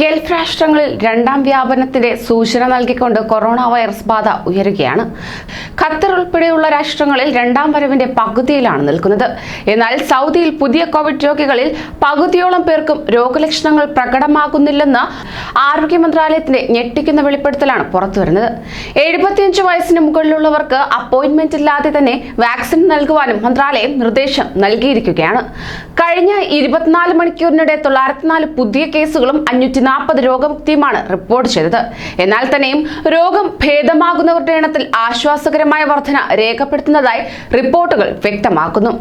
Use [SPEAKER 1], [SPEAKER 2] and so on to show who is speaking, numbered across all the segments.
[SPEAKER 1] Gulf രാഷ്ട്രങ്ങളിൽ രണ്ടാം വ്യാപനത്തിന്റെ സൂചന നൽകിക്കൊണ്ട് കൊറോണ വൈറസ് ബാധ ഉയരുകയാണ്. ഖത്തർ ഉൾപ്പെടെയുള്ള രാഷ്ട്രങ്ങളിൽ രണ്ടാം വരവിന്റെ പകുതിയിലാണ് നിൽക്കുന്നത്. എന്നാൽ സൗദിയിൽ പുതിയ കോവിഡ് രോഗികളിൽ പകുതിയോളം പേർക്കും രോഗലക്ഷണങ്ങൾ പ്രകടമാകുന്നില്ലെന്ന് ആരോഗ്യ മന്ത്രാലയത്തിന്റെ ഞെട്ടിക്കുന്ന വെളിപ്പെടുത്തലാണ് പുറത്തുവരുന്നത്. എഴുപത്തിയഞ്ച് വയസ്സിന് മുകളിലുള്ളവർക്ക് അപ്പോയിന്റ്മെന്റ് ഇല്ലാതെ തന്നെ വാക്സിൻ നൽകുവാനും മന്ത്രാലയം നിർദ്ദേശം നൽകിയിരിക്കുകയാണ്. കഴിഞ്ഞ ഇരുപത്തിനാല് മണിക്കൂറിനിടെ തൊള്ളായിരത്തിനാല് പുതിയ കേസുകളും അഞ്ഞൂറ്റി നാൽപ്പത് രോഗമുക്തിയുമാണ് റിപ്പോർട്ട് ചെയ്തത്. എന്നാൽ തന്നെയും രോഗം ഭേദമാകുന്നവരുടെ എണ്ണത്തിൽ ആശ്വാസകരമായ വർധന രേഖപ്പെടുത്തുന്നതായി റിപ്പോർട്ടുകൾ വ്യക്തമാക്കുന്നു.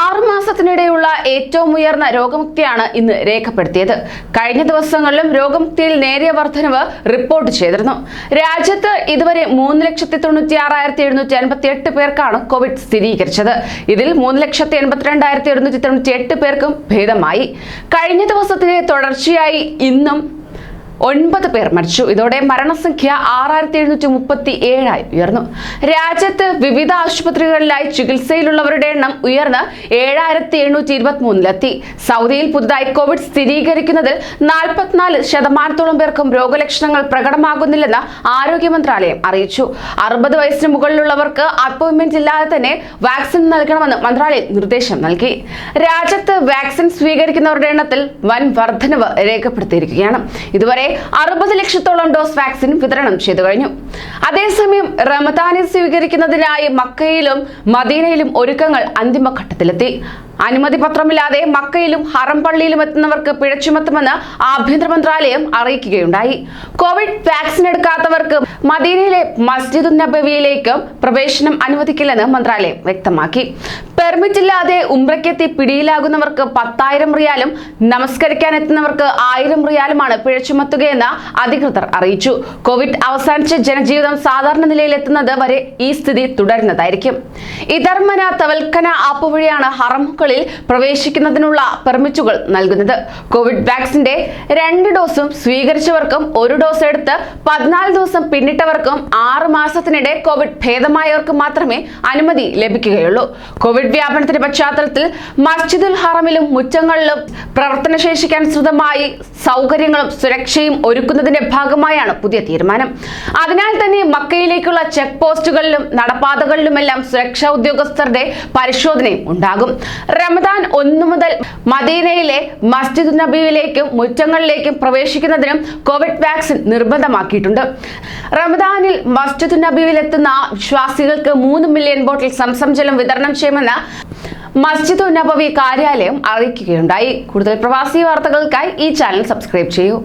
[SPEAKER 1] ആറു മാസത്തിനിടെയുള്ള ഏറ്റവും ഉയർന്ന രോഗമുക്തിയാണ് ഇന്ന് രേഖപ്പെടുത്തിയത്. കഴിഞ്ഞ ദിവസങ്ങളിലും രോഗമുക്തിയിൽ നേരിയ വർധനവ് റിപ്പോർട്ട് ചെയ്തിരുന്നു. രാജ്യത്ത് ഇതുവരെ മൂന്ന് ലക്ഷത്തി തൊണ്ണൂറ്റി ആറായിരത്തി എഴുന്നൂറ്റി അൻപത്തി എട്ട് പേർക്കാണ് കോവിഡ് സ്ഥിരീകരിച്ചത്. ഇതിൽ മൂന്ന് ലക്ഷത്തി എൺപത്തിരണ്ടായിരത്തി എഴുന്നൂറ്റി തൊണ്ണൂറ്റി എട്ട് പേർക്കും ഭേദമായി. കഴിഞ്ഞ ദിവസത്തിലെ തുടർച്ചയായി ഇന്നും ഒൻപത് പേർ മരിച്ചു. ഇതോടെ മരണസംഖ്യ ആറായിരത്തി എഴുന്നൂറ്റി മുപ്പത്തി ഏഴായി ഉയർന്നു. രാജ്യത്ത് വിവിധ ആശുപത്രികളിലായി ചികിത്സയിലുള്ളവരുടെ എണ്ണം ഉയർന്ന് ഏഴായിരത്തി എണ്ണൂറ്റി ഇരുപത്തി മൂന്നിലെത്തി സൗദിയിൽ പുതുതായി കോവിഡ് സ്ഥിരീകരിക്കുന്നതിൽ നാൽപ്പത്തിനാല് ശതമാനത്തോളം പേർക്കും രോഗലക്ഷണങ്ങൾ പ്രകടമാകുന്നില്ലെന്ന് ആരോഗ്യ മന്ത്രാലയം അറിയിച്ചു. അറുപത് വയസ്സിന് മുകളിലുള്ളവർക്ക് അപ്പോയിന്റ്മെന്റ് ഇല്ലാതെ തന്നെ വാക്സിൻ നൽകണമെന്ന് മന്ത്രാലയം നിർദ്ദേശം നൽകി. രാജ്യത്ത് വാക്സിൻ സ്വീകരിക്കുന്നവരുടെ എണ്ണത്തിൽ വൻ വർധനവ് രേഖപ്പെടുത്തിയിരിക്കുകയാണ്. ഇതുവരെ അറുപത് ലക്ഷത്തോളം ഡോസ് വാക്സിൻ വിതരണം ചെയ്തു കഴിഞ്ഞു. അതേസമയം റമദാനെ സ്വീകരിക്കുന്നതിനായി മക്കയിലും മദീനയിലും ഒരുക്കങ്ങൾ അന്തിമഘട്ടത്തിലെത്തി. അനുമതി പത്രമില്ലാതെ മക്കയിലും ഹറം പള്ളിയിലും എത്തുന്നവർക്ക് പിഴ ചുമത്തുമെന്ന് ആഭ്യന്തര മന്ത്രാലയം അറിയിക്കുകയുണ്ടായി. കോവിഡ് വാക്സിൻ എടുക്കാത്തവർക്ക് മദീനയിലെ മസ്ജിദ് നബവിയിലേക്കും പ്രവേശനം അനുവദിക്കില്ലെന്ന് മന്ത്രാലയം വ്യക്തമാക്കി. പെർമിറ്റ് ഇല്ലാതെ ഉംറയ്ക്കെത്തി പിടിയിലാകുന്നവർക്ക് പത്തായിരം റിയാലും നമസ്കരിക്കാൻ എത്തുന്നവർക്ക് ആയിരം റിയാലുമാണ് പിഴ ചുമത്തുകയെന്ന് അധികൃതർ അറിയിച്ചു. കോവിഡ് അവസാനിച്ച് ജനജീവിതം സാധാരണ നിലയിലെത്തുന്നത് വരെ ഈ സ്ഥിതി തുടരുന്നതായിരിക്കും. ഇതർമന തവൽക്കന ആപ്പ് വഴിയാണ് ഹറമുകളിൽ പ്രവേശിക്കുന്നതിനുള്ള പെർമിറ്റുകൾ നൽകുന്നത്. കോവിഡ് വാക്സിന്റെ രണ്ട് ഡോസും സ്വീകരിച്ചവർക്കും ഒരു ഡോസ് എടുത്ത് പതിനാല് ദിവസം പിന്നിട്ടവർക്കും ആറ് മാസത്തിനിടെ കോവിഡ് ഭേദമായവർക്കും മാത്രമേ അനുമതി ലഭിക്കുകയുള്ളൂ. കോവിഡ് വ്യാപനത്തിന്റെ പശ്ചാത്തലത്തിൽ മസ്ജിദുൽ ഹറമിലും മുറ്റങ്ങളിലും പ്രവർത്തനശേഷിക്കനുസൃതമായി സൗകര്യങ്ങളും സുരക്ഷയും ഒരുക്കുന്നതിന്റെ ഭാഗമായാണ് പുതിയ തീരുമാനം. അതിനാൽ തന്നെ മക്കയിലേക്കുള്ള ചെക്ക് പോസ്റ്റുകളിലും നടപ്പാതകളിലുമെല്ലാം സുരക്ഷാ ഉദ്യോഗസ്ഥരുടെ പരിശോധനയും ഉണ്ടാകും. റമദാൻ ഒന്നു മുതൽ മദീനയിലെ മസ്ജിദ് നബിയിലേക്കും മുറ്റങ്ങളിലേക്കും പ്രവേശിക്കുന്നതിനും കോവിഡ് വാക്സിൻ നിർബന്ധമാക്കിയിട്ടുണ്ട്. റമദാനിൽ മസ്ജിദ് നബിയിലെത്തുന്ന വിശ്വാസികൾക്ക് മൂന്ന് മില്യൺ ബോട്ടിൽ സംസം ജലം വിതരണം ചെയ്യുമെന്ന് മസ്ജിദ് നബവി കാര്യാലയം അറിയിക്കുകയുണ്ടായി. കൂടുതൽ പ്രവാസി വാർത്തകൾക്കായി ഈ ചാനൽ സബ്സ്ക്രൈബ് ചെയ്യൂ.